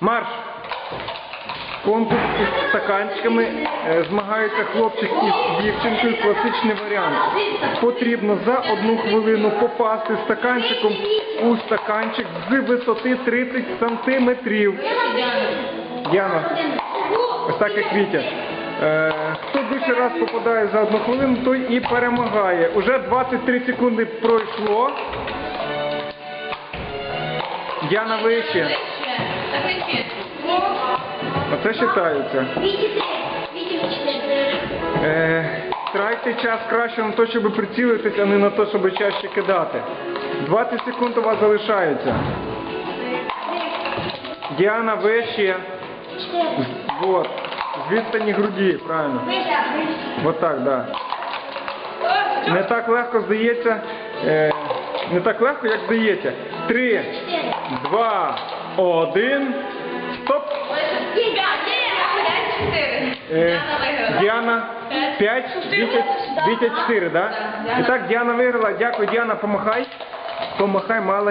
Марш! Конкурс із стаканчиками. Е, Змагаються хлопчик із дівчинкою. Класичний варіант. Потрібно за одну хвилину попасти стаканчиком у стаканчик з висоти 30 сантиметрів. Діана, ось так як Вітя. Е, хто більше раз попадає за одну хвилину, той і перемагає. Уже 23 секунди пройшло. Діана вище. Оце вважається. Е, Тратьте час краще на те, щоб прицілитись, а не на те, щоб чаще кидати. 20 секунд у вас залишається. Діана вище. Вот. З відстані груді, правильно. Вот так, да. Не так легко здається. Е, не так легко, як здається. Три, два, один. Стоп! Е, Діана 5, Вітя, Вітя 4, да? І так, Діана виграла. Дякую, Діана, помахай. Помахай, мала.